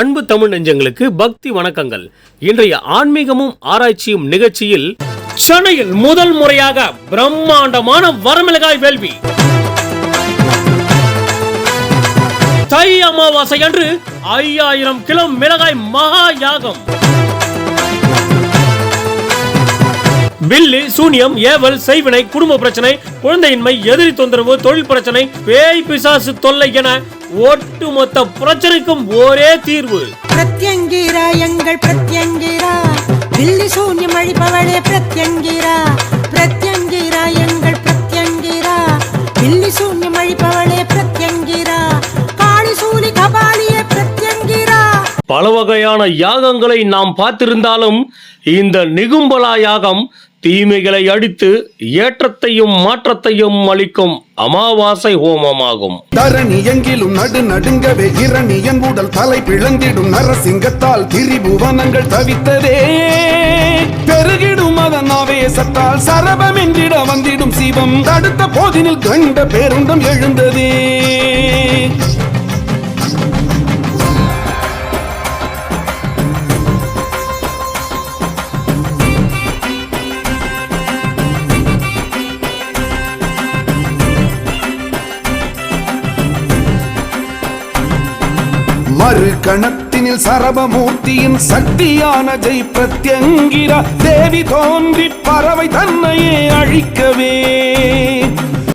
அன்பு தமிழ் நெஞ்சங்களுக்கு பக்தி வணக்கங்கள். இன்றைய ஆன்மீகமும் ஆராய்ச்சியும் நிகழ்ச்சியில் சென்னையில் முதல் முறையாக பிரம்மாண்டமான வரமிளகாய் வேள்வி. தை அமாவாசை அன்று ஐயாயிரம் கிலோ மிளகாய் மகா யாகம். பில்லி சூனியம் ஏவல் செய்வினை குடும்ப பிரச்சனை குழந்தையின்மை எதிரி தொந்தரவு தொழில் பிரச்சனை பேய் பிசாசு தொல்லை என ஒட்டுமொத்த பிரச்சனைக்கும் ஒரே தீர்வு. பிரத்யங்கிரா எங்கள் பிரத்யங்கிரா. தில்லி சூன்யம் அழிப்பவளே பிரத்யங்கிரா. பிரத்யங்கிரா எங்கள் பிரத்யங்கிரா. தில்லி சூன்யம் அழிப்பவளே பிரத்யங்கிரா. காளி சூலி கபாலியே பிரத்யங்கிரா. பல வகையான யாகங்களை நாம் பார்த்திருந்தாலும் இந்த நிகும்பலா யாகம் தீமைகளை அடித்து ஏற்றத்தையும் மாற்றத்தையும் அளிக்கும் அமாவாசை ஹோமமாகும். தரணி எங்கிலும் நடு நடுங்கவே இரணியன் உடல் தலை பிளந்திடும் நரசிங்கத்தால் திரிபுவனங்கள் தவித்ததே. பெருகிடும் அதன் ஆவேசத்தால் சரபம் என்றிட வந்திடும் சிவம். தடுத்த போதினில் கண்ட பேருந்தம் எழுந்ததே. கணத்தினில் சரபமூர்த்தியின் சக்தியான ஜெய் பிரத்யங்கிரா. தேவி தோன்றி பறவை தன்னையே அழிக்கவே.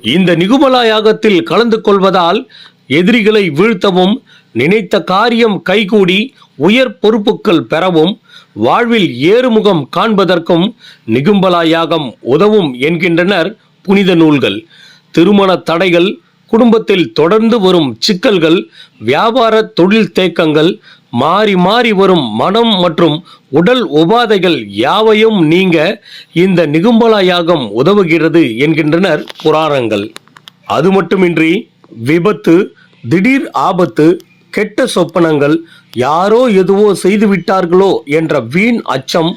இந்த நிகுமலா யாகத்தில் கலந்து கொள்வதால் எதிரிகளை வீழ்த்தவும் நினைத்த காரியம் கைகூடி உயர் பொறுப்புகள் பெறவும் வாழ்வில் ஏறுமுகம் காண்பதற்கும் நிகும்பலா யாகம் உதவும் என்கின்றனர் புனித நூல்கள். திருமண தடைகள் குடும்பத்தில் தொடர்ந்து வரும் சிக்கல்கள் வியாபார தொழில் தேக்கங்கள் மாறி மாறி வரும் மனம் மற்றும் உடல் உபாதைகள் யாவையும் நீங்க இந்த நிகும்பலா யாகம் உதவுகிறது என்கின்றனர் புராணங்கள். அது மட்டுமின்றி விபத்து திடீர் ஆபத்து கெட்ட சொப்பனங்கள் யாரோ எதுவோ செய்து விட்டார்களோ என்ற வீண் அச்சம்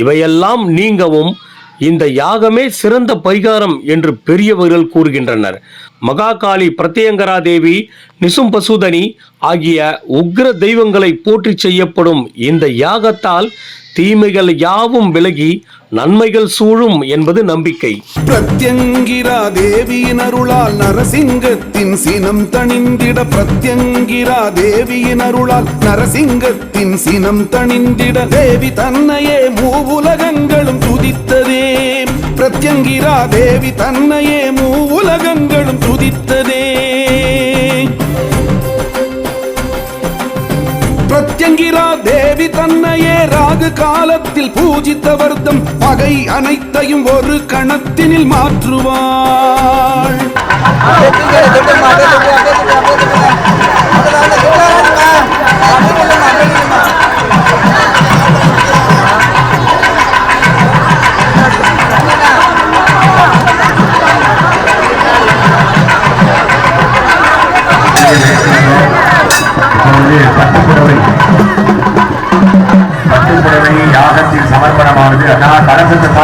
இவையெல்லாம் நீங்கவும் இந்த யாகமே சிறந்த பரிகாரம் என்று பெரியவர்கள் கூறுகின்றனர். மகாகாளி பிரத்யங்கரா தேவி நிசும்பசுதனி ஆகிய உக்ர தெய்வங்களை போற்றி செய்யப்படும் இந்த யாகத்தால் தீமைகள் யாவும் விலகி நன்மைகள் சூழும் என்பது நம்பிக்கை. பிரத்யங்கிரா தேவியின் அருளால் நரசிங்கத்தின் சினம் தணிந்திட பிரத்யங்கிரா தேவியின் அருளால் நரசிங்கத்தின் சினம் தணிந்திட தேவி தன்னையே மூவுலகங்களும் துதித்ததே. பிரத்யங்கிரா தேவி தன்னையே மூ உலகங்களும் துதித்ததே. பிரத்யங்கிரா தேவி தன்னையே ராகு காலத்தில் பூஜித்த வர்த்தம் பகை அனைத்தையும் ஒரு கணத்தினில் மாற்றுவாள்.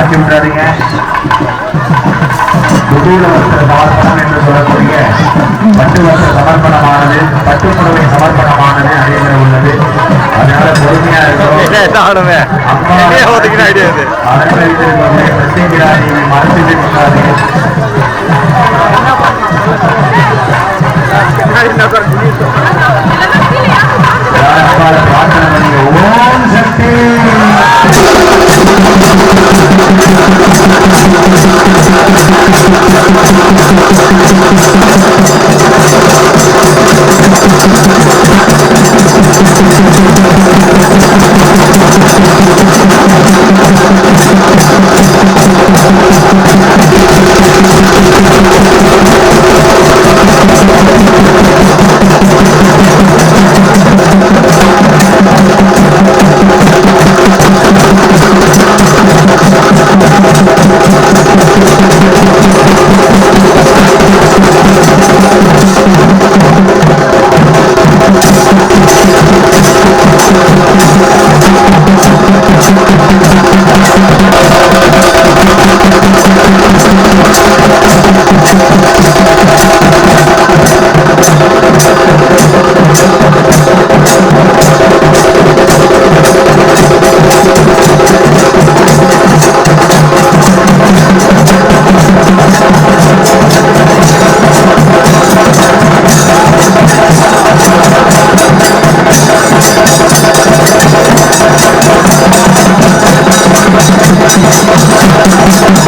மாற்றி விட்டுறாதீங்க குடூர வஸ்திர சமர்ப்பணம் என்று சொல்லக்கூடிய பட்டு வஸ்திர சமர்ப்பணமானது பட்டுப்புடவை சமர்ப்பணமானது நடைபெற உள்ளது. அதனால பொறுமையா இருக்கணும். அம்மா அலங்கரித்திருக்கக்கூடிய விட்டார்கள் பிரார்த்தனை பண்ணுங்க ஓம் சக்தி. Pratyangira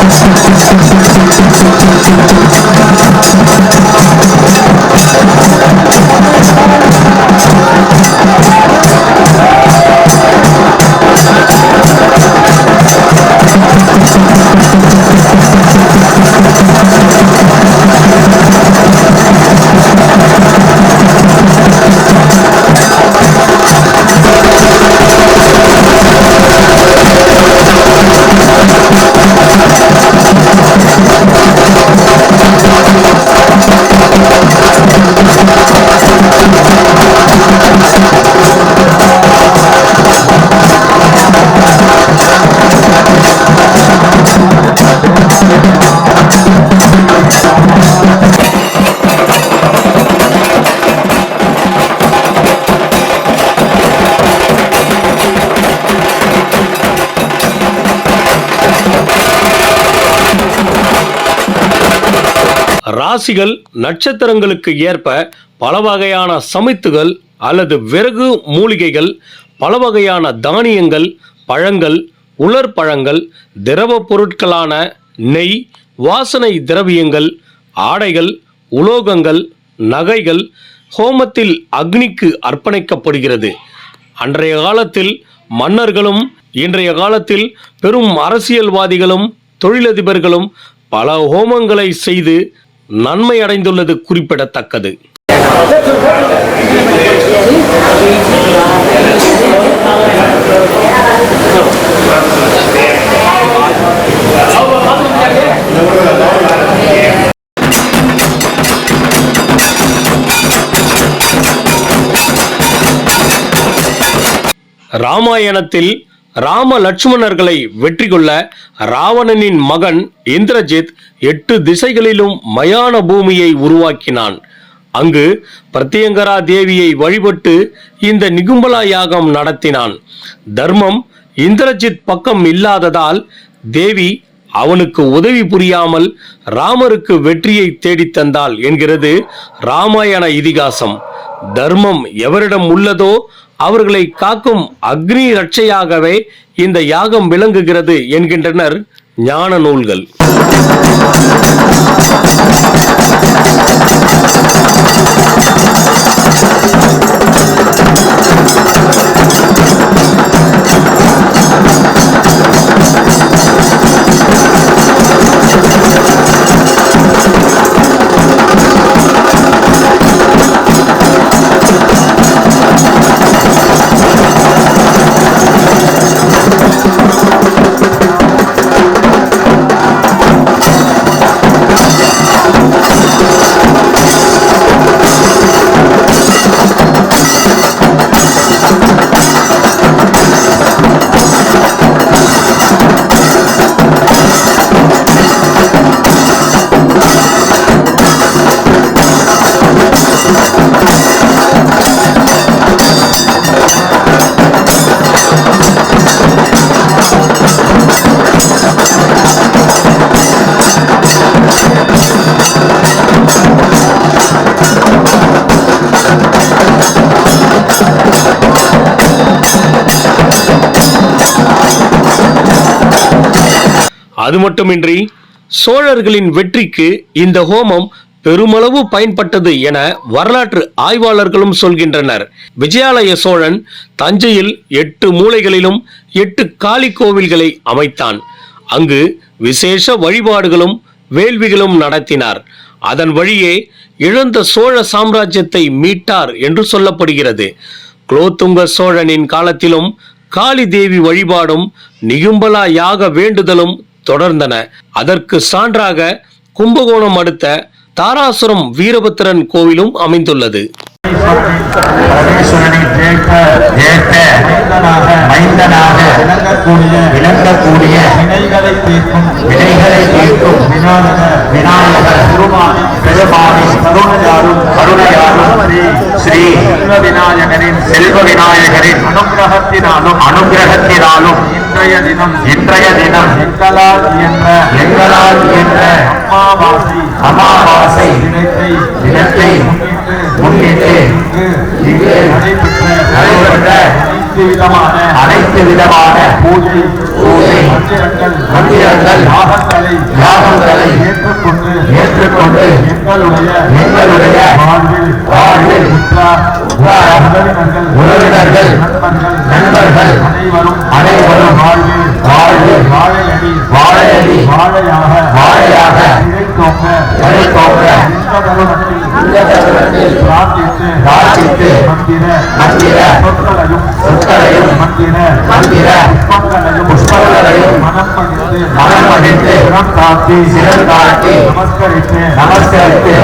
Thank you. ராசிகள் நட்சத்திரங்களுக்கு ஏற்ப பல வகையான சமைத்துகள் அல்லது விறகு மூலிகைகள் பல வகையான தானியங்கள் பழங்கள் உலர் பழங்கள் திரவ பொருட்களான நெய் வாசனை திரவியங்கள் ஆடைகள் உலோகங்கள் நகைகள் ஹோமத்தில் அக்னிக்கு அர்ப்பணிக்கப்படுகிறது. அன்றைய காலத்தில் மன்னர்களும் இன்றைய காலத்தில் பெரும் அரசியல்வாதிகளும் தொழிலதிபர்களும் பல ஹோமங்களை செய்து நன்மை அடைந்துள்ளது குறிப்பிடத்தக்கது. ராமாயணத்தில் ராம லட்சுமணர்களை வெற்றி கொள்ள ராவணனின் மகன் இந்திரஜித் எட்டு திசைகளிலும் மயான பூமியை உருவாக்கினான். அங்கு பிரத்யங்கரா தேவியை வழிபட்டு இந்த நிகும்பலா யாகம் நடத்தினான். தர்மம் இந்திரஜித் பக்கம் இல்லாததால் தேவி அவனுக்கு உதவி புரியாமல் ராமருக்கு வெற்றியை தேடித் தந்தாள் என்கிறது ராமாயண இதிகாசம். தர்மம் எவரிடம் உள்ளதோ அவர்களை காக்கும் அக்னி ரட்சையாகவே இந்த யாகம் விளங்குகிறது என்கின்றனர் ஞான நூல்கள். அது மட்டுமின்றி சோழர்களின் வெற்றிக்கு இந்த ஹோமம் பெருமளவு பயன்பட்டது என வரலாற்று ஆய்வாளர்களும் சொல்கின்றனர். விஜயாலய சோழன் தஞ்சையில் எட்டு மூலைகளிலும் எட்டு காளி கோவில்களை அமைத்தான். அங்கு விசேஷ வழிபாடுகளும் வேள்விகளும் நடத்தினார். அதன் வழியே இழந்த சோழ சாம்ராஜ்யத்தை மீட்டார் என்று சொல்லப்படுகிறது. குலோத்துங்க சோழனின் காலத்திலும் காளி தேவி வழிபாடும் நிகும்பலா யாக வேண்டுதலும் தொடர்ந்தன அதற்கு சான்றாக கும்பகோணம் அடுத்த தாராசுரம் வீரபத்திரன் கோவிலும் அமைந்துள்ளது விளங்கக்கூடிய வினைகளை தீர்க்கும் விநாயகர் விநாயகர் பெருமானி கருணையாரும் கருணையாரும் ஸ்ரீ செல்வ விநாயகரின் செல்வ விநாயகரின் அனுகிரகத்தினாலும் அனுகிரகத்தினாலும் இன்றைய தினம் இன்றைய தினம் எங்களால் என்ற எங்களால் என்ற அமாவாசை அமாவாசை தினத்தை தினத்தை முன்னிட்டு இங்கு நடைபெற்ற அனைத்து விதமான அனைத்து விதமான பூஜை பூஜை மந்திரங்கள் யாகங்களை யாகங்களை ஏற்றுக்கொண்டு ஏற்றுக்கொண்டு எங்களுடைய எங்களுடைய வாழ்வில் வாழ்வில் உறவினர்கள் உறவினர்கள் நண்பர்கள் நண்பர்கள் அனைவரும் அனைவரும் வாழ்வில் வாழ்வில் வாழையடி வாழையடி வாழையாக வாழையாக இழைத்தோங்க இந்த தருணத்தில் இந்த தருணத்தில் பிரார்த்தித்து பிரார்த்தித்து மந்திர மந்திர சொற்களையும் சொற்களையும் மந்திர மந்திர புஷ்பங்களையும் புஷ்பங்களையும் மனம் பணிந்து மனம் பணிந்து சிரம் காட்டி சிரம் காட்டி நமஸ்கரித்து நமஸ்கரித்து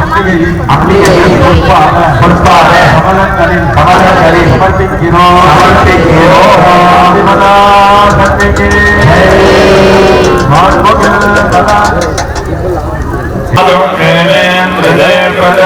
அம்பிகையின் அம்பிகையின் பொறுப்பாக பொறுப்பாக கமலங்களின் கமலங்களில் சமர்ப்பிக்கிறோம் சமர்ப்பிக்கிறோம் हृदय पर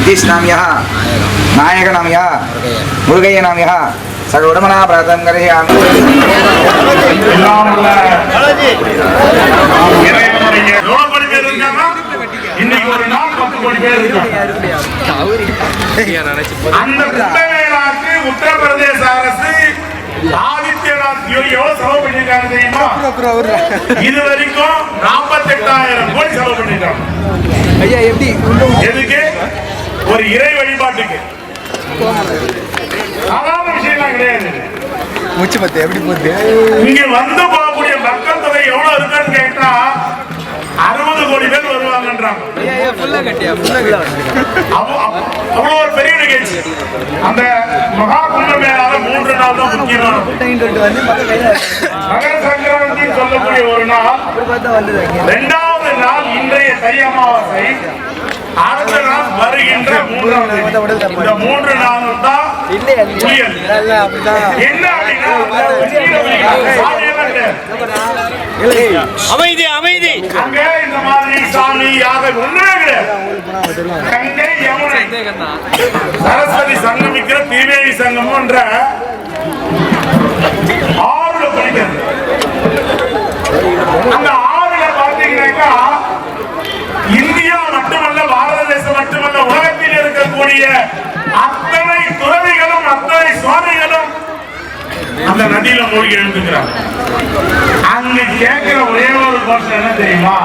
நிதிஷ் நாமியா நாயகநாமியா முருகைய நாமியா சக உடமனா பிரார்த்தம் கரையாமி இன்னைக்கு ஒரு நாள் பத்து கோடி பேர் இருக்காங்க. உத்தரப்பிரதேச அரசு ஆதித்யநாத் யோகி எவ்வளவு செலவு பண்ணிருக்காங்க தெரியுமா? இது வரைக்கும் நாற்பத்தி எட்டாயிரம் கோடி செலவு பண்ணிருக்காங்க. எதுக்கு? ஒரு இறை வழிபாட்டுக்கு. சாதாரண விஷயம்லாம் கிடையாது. இங்க வந்து போகக்கூடிய மக்கள் தொகை எவ்வளவு இருக்குன்னு கேட்டா அறுபது கோடி பேர் வருவாங்கன்றாங்க. அவ்வ- அவ்வ- அவ்வளவு ஒரு பெரிய நிகழ்ச்சி. அந்த மகா கும்ப மேலால மூன்று நாள் தான் முக்கியமானது மகர சங்கராந்தி சொல்லக்கூடிய ஒரு நாள். இரண்டாவது நாள் இன்றைய தை அமாவாசை அடுத்த நாள் வருகின்ற மூன்றாம். இந்த மூன்று நாள் தான் புயல். என்ன. அமைதி அமைதி அங்க இந்த மாதிரி சாமி யாக ஒண்ணுமே கிடையாது சரஸ்வதி சங்கமிக்கிற திரிவேணி சங்கம்ன்ற ஆறுல படிக்கிறது அந்த ஆறுல பாத்தீங்கன்னாக்கா இருக்கக்கூடிய அத்தனை துறவிகளும் அத்தனை சுவாமிகளும் அந்த நதியில மூழ்கி எழுந்துக்கிறாங்க. அங்க கேட்கிற ஒரே ஒரு கோஷம் என்ன தெரியுமா?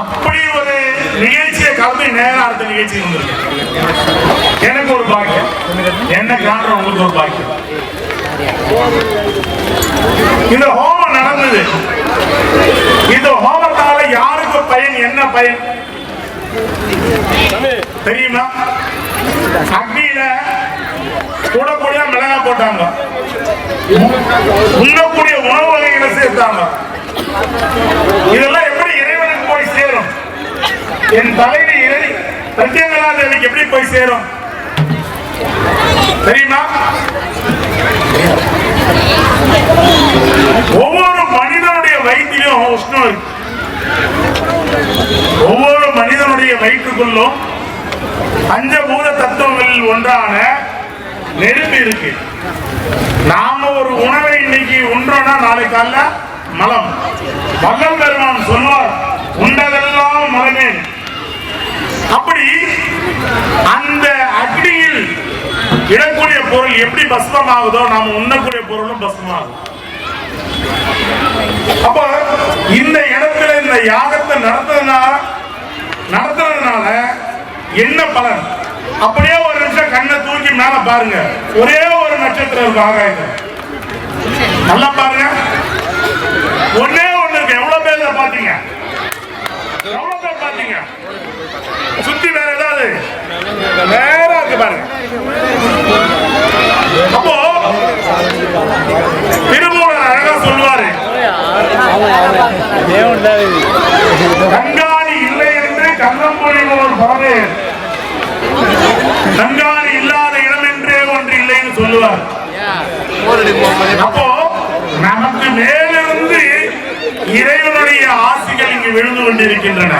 அப்படி ஒரு நிகழ்ச்சியை கலந்து நேரம் அடுத்த நிகழ்ச்சி வந்திருக்கேன் எனக்கு ஒரு பாக்கியம். என்ன காண்ற உங்களுக்கு ஒரு பாக்கியம். இந்த ஹோமம் நடந்தது. இந்த ஹோமத்தால யாருக்கு பயன்? என்ன பயன்? தெரியுமா? அக்னியில கூட கூட மிளகா போட்டாங்க. உண்ணக்கூடிய உணவு வகைகளை சேர்த்தாங்க. இதெல்லாம் எப்படி இறைவனுக்கு போய் சேரும்? என் தலைவி இறை பிரத்யங்கரா தேவிக்கு எப்படி போய் சேரும்? தெரியுமா? ஒவ்வொரு வயிற்றிலும் உஷ்ணம் இருக்கு. ஒவ்வொரு மனிதனுடைய வயிற்றுக்குள்ளும் பஞ்சபூத தத்துவங்களில் ஒன்றான நெருப்பு இருக்கு. நாம ஒரு உணவை இன்னைக்கு உண்டோம்னா நாளை காலைல மலம். மகன் பெருமான் சொல்வார் உண்டதெல்லாம் மலமே. அப்படி அந்த அக்னியில் இடக்கூடிய பொருள் எப்படி பஸ்மமாகுதோ நாம உண்ணக்கூடிய பொருளும் பஸ்மமாகும். அப்ப இந்த இடத்துல இந்த யாகத்தை நடத்துறதுனால நடத்துறதுனால என்ன பலன்? அப்படியே ஒரு நிமிஷம் கண்ணை தூக்கி மேல பாருங்க. ஒரே ஒரு நட்சத்திரம் இருக்கும் ஆகாயத்தில். நல்லா பாருங்க. ஒன்னே ஒண்ணு இருக்கு. எவ்வளவு பேர் பாத்தீங்க? எவ்வளவு பேர் பாத்தீங்க? சுத்தி வேற ஏதாவது? வேற இருக்கு பாருங்க. அப்போ திருமூலர் அழகா சொல்லுவாரு. கண்காணி இல்லை என்று கண்ணம்பொழி ஒரு பறவை கண்காணி இல்லாத இடம் என்றே ஒன்று இல்லைன்னு சொல்லுவார். அப்போ நமக்கு மேலிருந்து இறைவனுடைய ஆசிகள் இங்கு விழுந்து கொண்டிருக்கின்றன.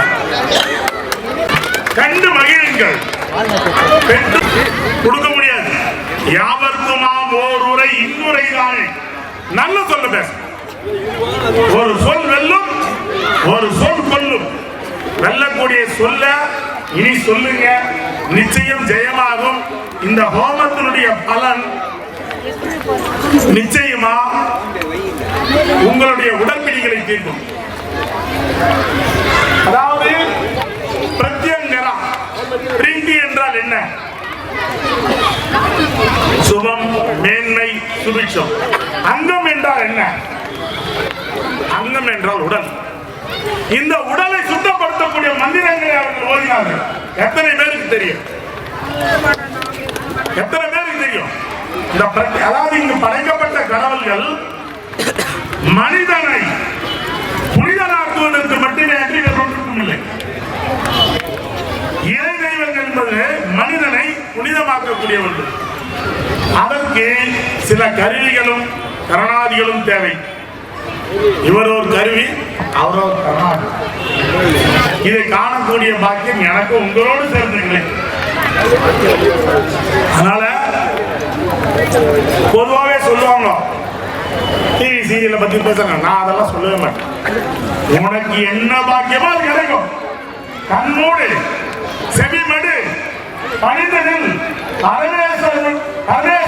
கண்டு மகிழுங்கள். பெற்று கொடுக்க முடியாது. யாவர்க்குமாம் ஓர் உரை இன்னுரை தானே. நல்ல சொல்ல பேச ஒரு சொல் வெல்லும் ஒரு சொல் கொல்லும். வெல்லக்கூடிய சொல்ல இனி சொல்லுங்க. நிச்சயம் ஜெயமாகும். இந்த ஹோமத்தினுடைய பலன் நிச்சயமா உங்களுடைய உடற்பிடிகளை தீர்க்கும். அதாவது பிரத்யங்கரா பிரீத்தி என்றால் என்ன? சுபம் மேன்மை சுபிட்சம் அங்கம் என்றால் என்ன? அங்கம் என்றால் உடல். இந்த உடலை சுத்தப்படுத்தக்கூடிய மந்திரங்களை அவர்கள் ஓதினார்கள். எத்தனை பேருக்கு தெரியும்? எத்தனை பேருக்கு தெரியும்? இந்த அதாவது இங்கு படைக்கப்பட்ட கடவுள்கள் மனிதனை புனிதனாக்குவதற்கு மட்டுமே அன்றி ஒன்றுக்கும் இல்லை. இறை தெய்வங்கள் என்பது மனிதனை புனிதமாக்கக்கூடிய ஒன்று அதற்கு சில கருவிகளும் கரணாதிகளும் தேவை. இவர் ஒரு கருவி அவர் இதை காணக்கூடிய பாக்கியம் எனக்கு உங்களோடு சேர்ந்துங்களேன் அதனால பொதுவாகவே சொல்லுவாங்க டிவி சீரியலை பத்தி பேசுறாங்க நான் அதெல்லாம் சொல்லவே மாட்டேன். உனக்கு என்ன பாக்கியமோ அது கிடைக்கும். கண்மூடு செவிமடு பணிந்தனில் பரமேஸ்வரன் பரமேஸ்வரன்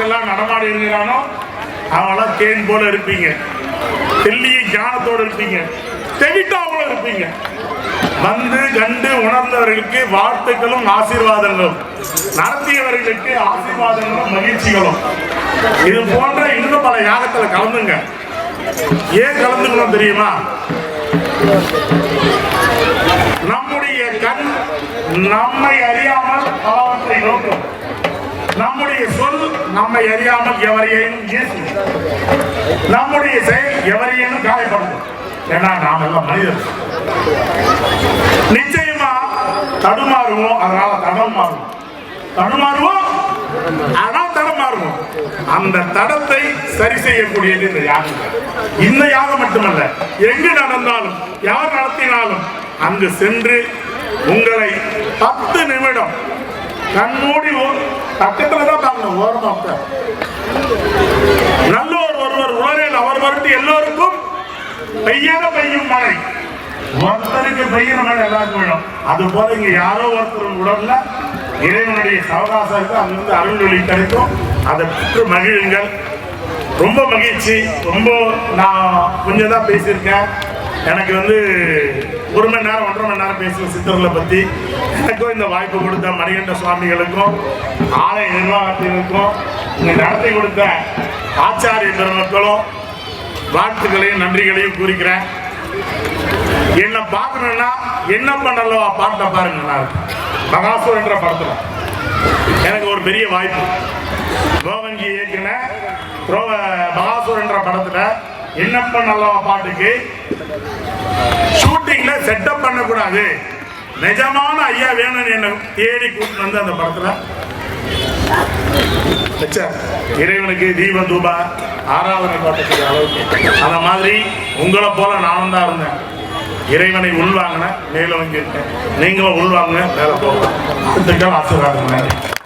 யாருக்கெல்லாம் நடமாடி இருக்கிறானோ அவங்களாம் தேன் போல இருப்பீங்க. தெல்லிய ஞானத்தோடு இருப்பீங்க. தெவிட்டாவோட இருப்பீங்க. வந்து கண்டு உணர்ந்தவர்களுக்கு வாழ்த்துக்களும் ஆசீர்வாதங்களும். நடத்தியவர்களுக்கு ஆசீர்வாதங்களும் மகிழ்ச்சிகளும். இது போன்ற இன்னும் பல யாகத்துல கலந்துங்க. ஏன் கலந்துக்கணும் தெரியுமா? நம்முடைய கண் நம்மை அறியாமல் பலவற்றை நோக்கும். நம்முடைய சொல் நம்மை அறியாமல் எவரையும் ஏசும் நம்முடைய செயல் எவரையும் காயப்படுத்தும். ஏன்னா நாம் எல்லாம் மனிதர். நிச்சயமா தடுமாறுவோம் அதனால தடம் மாறுவோம். தடுமாறுவோம் ஆனால் தடம் மாறுவோம். அந்த தடத்தை சரி செய்யக்கூடியது இந்த யாகம். இந்த யாகம் மட்டுமல்ல எங்கு நடந்தாலும் யார் நடத்தினாலும் அங்கு சென்று உங்களை பத்து நிமிடம் கண்மூடி ஓ- பக்கத்துல தான் பார்க்கணும் ஓரமா நல்ல ஒரு ஒருவர் உலகில் அவர் வருட்டு எல்லோருக்கும் பெய்யாத பெய்யும் மழை. ஒருத்தருக்கு பெய்யுற மழை எல்லாருக்கும் விழும். அது போல இங்க யாரோ ஒருத்தர் உடல்ல இறைவனுடைய சவகாசம் இருக்கு அங்கிருந்து அருள்வழி கிடைக்கும். அதை பெற்று மகிழுங்கள். ரொம்ப மகிழ்ச்சி. ரொம்ப நான் கொஞ்சம் தான் பேசியிருக்கேன். எனக்கு வந்து ஒரு மணி நேரம் ஒன்றரை மணி நேரம் பேசுகிற சித்தர்களை பற்றி எனக்கும் இந்த வாய்ப்பு கொடுத்த மணிகண்ட சுவாமிகளுக்கும் ஆலய நிர்வாகத்தினருக்கும் இங்கே நடத்தி கொடுத்த ஆச்சாரிய பெருமக்களும் வாழ்த்துக்களையும் நன்றிகளையும் கூறிக்கிறேன். என்னை பார்க்கணும்னா என்ன பண்ணலவா பாட்டை பாருங்க நான் மகாசூர் என்ற படத்தில். எனக்கு ஒரு பெரிய வாய்ப்பு. கோவங்கி இயக்கின மகாசூர் மகாசூரன்ற படத்துல என்ன நல்லவா பாட்டுக்கு? ஷூட்டிங்ல செட்டப் பண்ணக்கூடாது. நிஜமான ஐயா வேணும்னு என்ன தேடி கூட்டு வந்து அந்த படத்துல. இறைவனுக்கு தீப தூபா ஆராதனை பார்த்துக்கிற அளவுக்கு. அந்த மாதிரி உங்களை போல நானும் தான் இருந்தேன். இறைவனை உள்வாங்கினேன் மேலும் வாங்கிட்டேன் நீங்களும் உள்வாங்க மேலே போகலாம். வாழ்த்துக்கள், ஆசீர்வாதம்